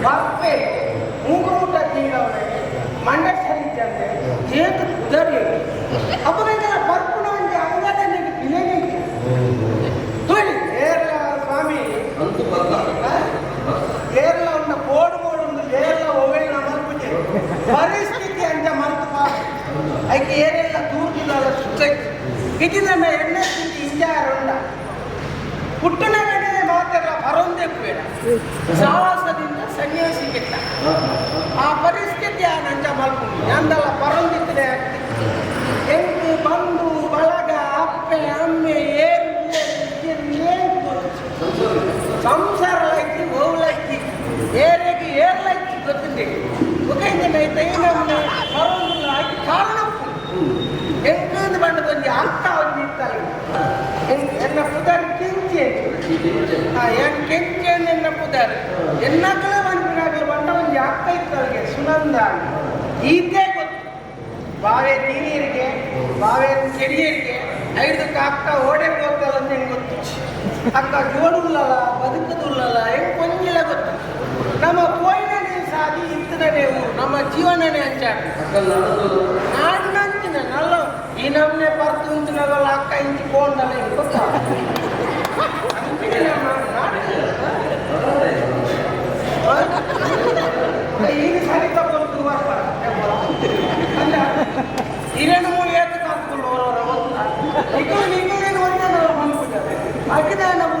ಕೂಡ್ರೆ ಪರ್ಪೆ ಮೂಗುಮುಟ್ಟ ತೀರವನೆ ಮಂಡ ಸರಿತಂದೆ ಏಕ ಕುದರಿ ಅಪ್ಪಗಂಗೆಲ್ಲ ಪರ್ಪುಣ ಒಂದು ಅಂಗದ ನಿಮಗೆ ಬಿಲೇನೆ ತುಳಿ ಕೇರಳ ಸ್ವಾಮಿ ಅಂತೂ ಬಲ್ಲ ಕೇರಳ ಒಂದು ಬೋರ್ಡ್ ಬೋರ್ಡ್ ಒಂದು ಕೇರಳ ಒವೆಲ್ಲ ಮಲ್ಪುಜೆ ಪರಿಸ್ಥಿತಿ ಅಂತ ಮಲ್ತು ಬಾ ಅದಕ್ಕೆ ಏನೆಲ್ಲ ದೂರದಿಲ್ಲ ಸುತ್ತೈತಿ ಇದಿನ ಎಣ್ಣೆ ಸ್ಥಿತಿ ಇಂಜಾರುಂಡ ಪುಟ್ಟನ ಬರೋಂದೇ ಬೇಡ ಸಾಹಸದಿಂದ ಸನ್ಯಾಸಿ ಆ ಪರಿಸ್ಥಿತಿ ಆ ನಂಜ ಮಲ್ಕೊಂಡು ನಂದಲ್ಲ ಬರೋಂದಿದ್ರೆ ಎಂಟು ಬಂದು ಬಳಗ, ಅಪ್ಪೆ, ಅಮ್ಮೆ, ಏರು ಸಂಸಾರ ಲೈಕಿ ಹೋಗ್ಲಕ್ಕಿ. ಏರೆಗೆ ಏರ್ಲಕ್ಕಿ ಗೊತ್ತಿದೆ. ಮುಖಂಡ ನೈತೆ ನಮ್ಮನೆ ಬರೋದಿಲ್ಲ ಕಾರಣ ಎಂಟು ಬಂಡ ಬಂದು ಅರ್ಥ ಒಂದು ಇತ್ತಲ್ಲ ಎನ್ನ ಪುದಾರಿ ಕೆಂಚಿ ಎನ್ ಕೆಂಚಿ ಎನ್ನ ಪುದರ್ ಎನ್ನಕಲ ಬಂದಿನಾಗಲ ಬಂಡ ಒಂದು ಆಗ್ತಾ ಇತ್ತು ಅವ್ರಿಗೆ ಸುನಂದ ಈತೇ ಗೊತ್ತು. ಬಾವೆ ತೀರಿಯರಿಗೆ ಬಾವೆ ಕೆಡಿಯರಿಗೆ ಐದಕ್ಕೆ ಅಕ್ಕ ಓಡೆ ಹೋಗ್ತಲ್ಲ ಅಂತ ಹೆಂಗೆ ಗೊತ್ತು? ಅಕ್ಕ ಜೋಡುಲ್ಲಲ್ಲ ಬದುಕದುಲ್ಲಲ್ಲ ಹೆಂಗೆ ಕೊಂಜಿಲ್ಲ ಗೊತ್ತು? ನಮ್ಮ ಕೋಯಿನೇ ಸಾದಿ ಇತ್ತನೇ ಊರು ನಮ್ಮ ಜೀವನನೇ ಅಂಚಾಟ ನಾನ್ನಂಚಿನ ನಲ್ಲ ಬರ್ತು ಉಂಚಿನಲ್ಲ ಅಕ್ಕ ಇಂಚಿ ಕೊಂಡಲ್ಲ ಹೆಂಗೆ ಗೊತ್ತಾ. ಈಗ ಸರಿ ತಗೊಂಡು ಬರ್ತಾರೆ ಹಿರೇನು ಮೂಲಿ ಎತ್ತು ಕಾತ್ಕೊಂಡು ಅವರವರ ಈಗ ನೀವೇನು ಒಂದೇನಲ್ಲ ಬಂದ್ಬಿಟ್ಟಾರೆ ಹಾಕಿದೆ ನಮ್ಮ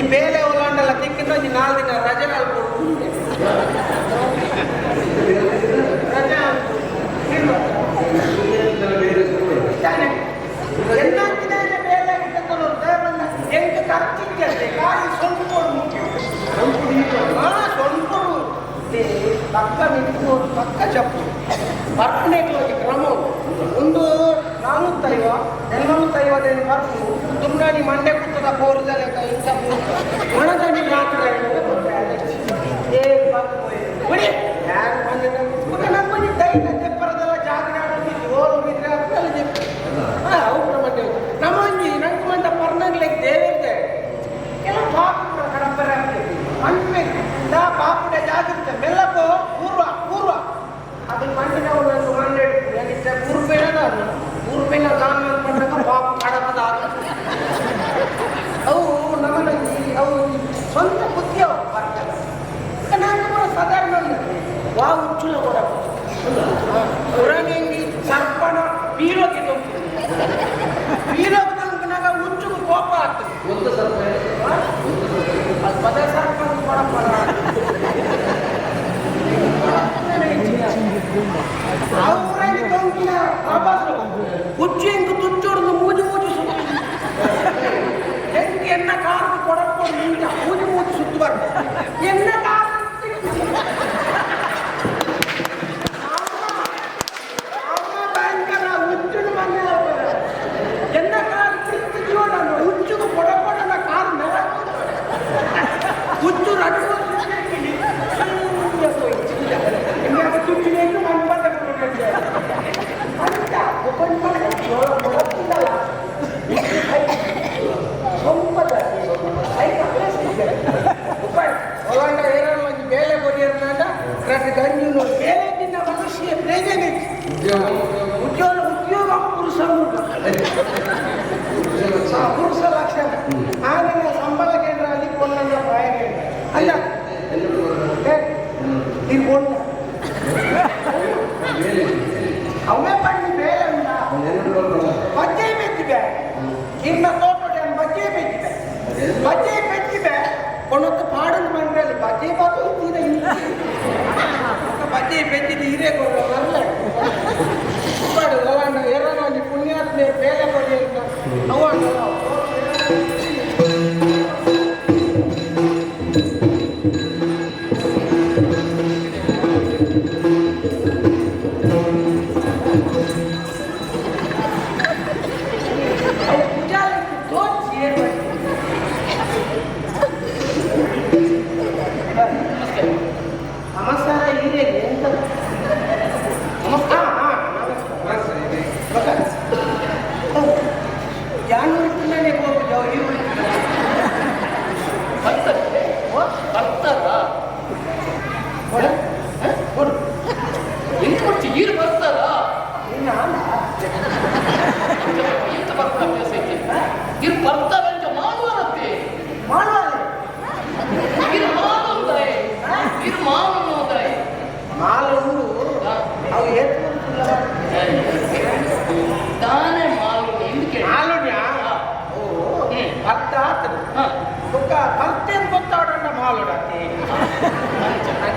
ಒಂದು ಬೇಲೆ ಉಳ್ಳಂಡಲ್ಲ ತಿಕ್ಕಿದ್ರೆ ನೀ ನಾಲ್ಕು ದಿನ ರಜೆ ನಾಲ್ಕು ರಜೆ ಎಂಟು ಖರ್ಚಿಗೆ ಗಾಡಿ ಸ್ವಲ್ಪ ಸ್ವಲ್ಪ ಪಕ್ಕ ಪಕ್ಕ ಚಪ್ಪು. ಕ್ರಮ ಒಂದು ನಾನು ತೈವ ಎಲ್ಲರೂ ತೈವದೇನು ಬರ್ಪು ತುಮ್ನಾಡಿ ಮಂಡೆ ಕುತ್ತದ ಕೋರ್ದ ಲೆಕ್ಕ ಇಂಥ ಒಣಗಂಡಿ ಮಾತ್ರ ಏ ಬರ್ಪು ಬಿಡಿ ಯಾರು ಬಂದಿದ್ದ ಮತ್ತೆ ನಮ್ಮಲ್ಲಿ ದೈನ ತೆಪ್ಪರದೆಲ್ಲ ಜಾಗರಣೆ ಆಡ್ತಿದ್ವಿ ಓಲು ಬಿದ್ರೆ ಅದೆಲ್ಲ ಜೆಪ್ಪು ಹಾ ಅವ್ರ ಮಂಡೆ ನಮ್ಮ ಒಂಜಿ ನಂಗೆ ಮಂದ ಪರ್ನಗ್ಲಿಕ್ಕೆ ದೇವಿರ್ದೆ ಕೆಲವು ಪಾಪುಡ ಕಡಪರೆ ಆಗ್ತದೆ ಅನ್ಬೇಕು ನಾ ಪಾಪುಡ ಜಾಗೃತ ಮೆಲ್ಲಕೋ ಪೂರ್ವ ಪೂರ್ವ ಅದು ಮಣ್ಣಿನವರು ನಂದು ಮಂಡೆ ಏನಿದ್ದ ಪೂರ್ವೇನ ನಾನು ನಮ್ಮಲ್ಲಿ ಅವು ಸ್ವಂತ ಬುದ್ಧಿ ಅವು ಬರ್ತವೆ ನಾನು ಕೂಡ ಸಾಧಾರಣ ವಾ ಉಚ್ಚುಲ ಕೂಡ ಉರಂಗಿ ಸರ್ಪಣ ಬೀಳೋಕೆ ತನಕ ಉಚ್ಚುಗೂ ಕೋಪ ಆಗ್ತದೆ. ಒಂದು ಸರ್ಪ. ಅದು ಪದ vive con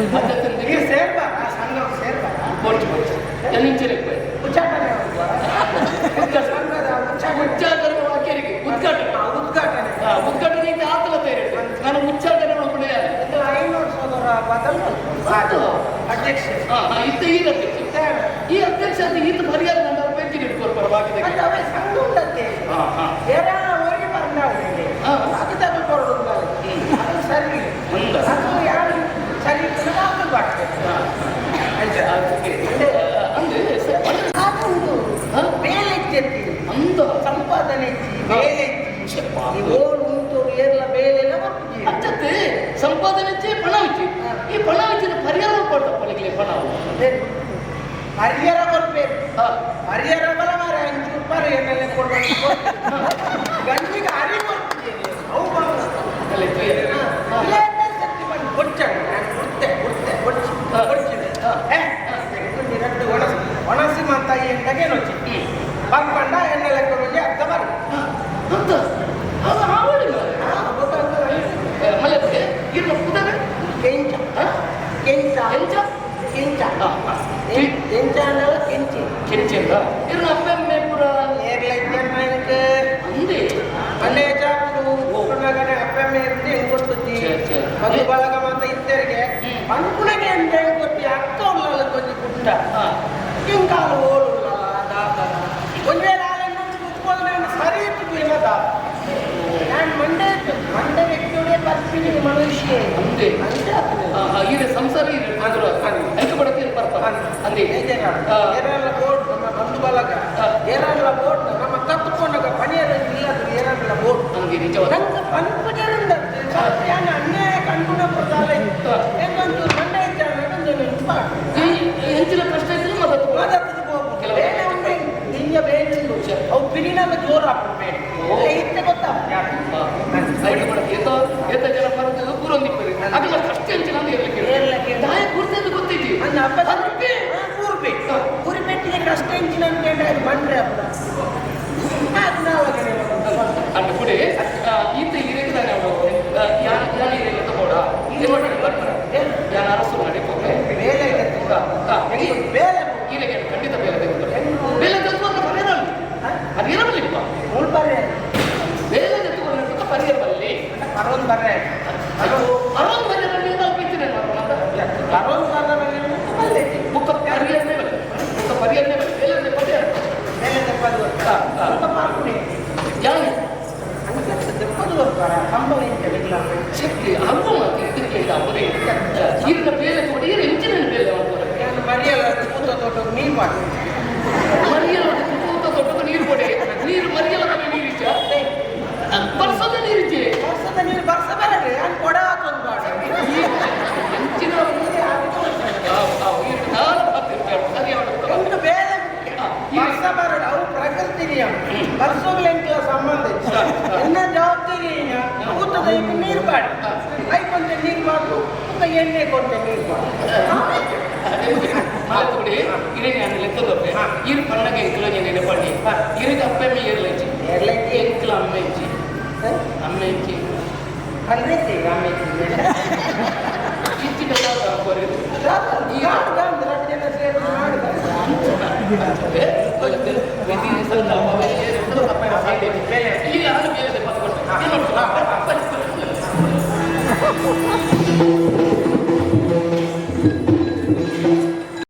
ನೀವು ಸೇರ್ಬಾರ ಸಂಘ ಸೇರ್ಬಾರ ಬೋರ್ಚ್ ಬೋರ್ಚ್ ಎಲ್ಲಿಂಚೆ ಉಚ್ಚಾಟನೆ ಸಂಘದ ಉಚ್ಚಾಟನೆ. ವಾಕ್ಯರಿಗೆ. ಉದ್ಘಾಟನೆ. ಉದ್ಘಾಟನೆ. ಉದ್ಘಾಟನೆ ಆತಲ ತೇರೆ. ನಾನು ಉಚ್ಚಾಟನೆ ಒಬ್ಬನೇ ಐನೂರು ಸೋದರ ಬದಲು ಅಧ್ಯಕ್ಷ. ಇತ್ತ ಈಗ ಅಧ್ಯಕ್ಷ. ಈ ಅಧ್ಯಕ್ಷ ಅಂತ ಈತ ಮರ್ಯಾದೆ ನನ್ನ ಬೆಂಚಿಗೆ ಇಟ್ಕೊಂಡು ಪರವಾಗಿದೆ ಅವೇ ಸಂಘ ಉಂಟಂತೆ ಬೇರೆ ಹೋಗಿ ಬಂದವರಿಗೆ ಹಾ. ಅದು ತಗೊಂಡು ಅಂದ ಸಂಪಾದನೆ ಇತ್ತಿ, ಬೇಲೆ ಇತ್ತಿ. ಈ ಓಡು ಉಂಟು ಏರ್ಲ ಬೇಲೆ ಎಲ್ಲ ಬರ್ತದೆ. ಅಚ್ಚತ್ತೆ ಸಂಪಾದನೆ ಇಚ್ಚೆ ಪಣ ಇಚ್ಚೆ ಈ ಪಣ ಇಚ್ಚಿನ ಪರಿಹಾರ ಕೊಡ್ತಪ್ಪಳಿಗೆ ಪಣ ಅದೇ. ಹರಿಹರ ಬರ್ಬೇಕು ಹಾ ಹರಿಹರ ಬಲ ಮಾರ ಒಂಚೂರು ಪರಿ ಏನೆಲ್ಲ ಕೊಡ್ಬೇಕು ಗಂಡಿಗೆ ಹರಿ ಬರ್ತಿದೆ ಅವು ಬರೋದು. ಅಲ್ಲ, ನಿಮ್ಮ ತಾಯಿ ಎಂಟಗೆ ನೋಚಿ ಬರ್ಕೊಂಡ ಎಣ್ಣೆ ಲೆಕ್ಕ ಹೋಗಿ ಅರ್ಧ ಬರ ಕೆಂಚ. ಕೆಂಚ. ಕೆಂಚ? ಕೆಂಚ. ಕೆಂಚ ಅಂದ್ರೆ ಕೆಂಚಿ. ಕೆಂಚಿ ಇರು ಅಪ್ಪಮ್ಮೆ ಪುರ. ಏರ್ಲೈಕ್ ಅಂದೆ. ಅಲ್ಲೇ ಜಾಪುಡು ಹೋಗಣಗನೆ ಅಪ್ಪಮ್ಮೆ ಇರ್ತಿ ಹೆಂಗ್ ಗೊತ್ತಿ ಅದು ಬಳಗ ಮಾತ್ರ ಇದ್ದರಿಗೆ ಅನುಕೂಲಕ್ಕೆ ಅಂತ ಹೇಳ್ಕೊಟ್ಟಿ ಅಕ್ಕ ಉಳ್ಳಲ್ಲಿ ಕೊಂಚ ಕುಟ್ಟ ಹಾ. ಹಿಂಗಾಲು ಓಡುಲ್ಲ ದಾತ ಒಂದ್ ವೇಳೆ ಆಲೆನ್ನು ಕುತ್ಕೊಂಡು ನಾನು ಸರಿ ಇತ್ತು ಇಲ್ಲ ದಾತ ನಾನು ಮಂಡೆ ಮಂಡೆ ವ್ಯಕ್ತಿಯೊಡೆ ಬರ್ತೀನಿ ಮನುಷ್ಯ ಅಂದೆ ಅಂತ ಆ, ಆ, ಈಗ ಸಂಸಾರ ಇದೆ ಆದ್ರೂ ಐದು ಬಡತಿ ಬರ್ತಾವ ಅಂದೆ ಆ, ಏರೆಲ್ಲ ಬೋಟ್ ನಮ್ಮ ಬಂಧು ಬಳಗ ಹಾ. ಏರೆಲ್ಲ ಬೋಟ್ ನಮ್ಮ ತಪ್ಪುಕೊಂಡಾಗ ಪಣಿಯಲ್ಲ ಇಲ್ಲದ್ರು ಏರೆಲ್ಲ ಬೋಟ್ ಹಂಗೆ ನಿಜವಾದ ನಂಗೆ ಪನ್ಪುಜರಿಂದ ಯಾನ ಅನ್ಯಾಯ ಕಂಡುನ ಪ್ರಸಾರ ಎತ್ತ ಜನ ಬರುತ್ತೆ ಕೂರೊಂದಿಪ್ಪರಿ ಅದು ಮತ್ತೆ ಅಷ್ಟೇ ಅಂತ ಇರ್ಲಿಕ್ಕೆ. ದಾಯ ಗುರ್ತದ್ದು ಗೊತ್ತಿದ್ದಿ ನನ್ನ ಊರು ಊರ್ಬಿ ಊರಿ ಕಷ್ಟ ಹೆಂಚಿನ ಅನ್ಕೊಂಡ್ರೆ ಅದು ಬಂದ್ರೆ ಹಬ್ಬ 이렇게 아무것도 이렇게 나보다 이렇게 진짜 기분 இரு பண்ணக இருக்கல நீங்க என்ன பண்ணி இருக்கு அப்பமே ஏர்லஞ்சி ஏர்லஞ்சி எங்கல அம்மைஞ்சி அம்மைஞ்சி பண்றேத்தி அம்மைஞ்சி இச்சிட்ட தான் போறது நான் நான் அந்த ரெண்டு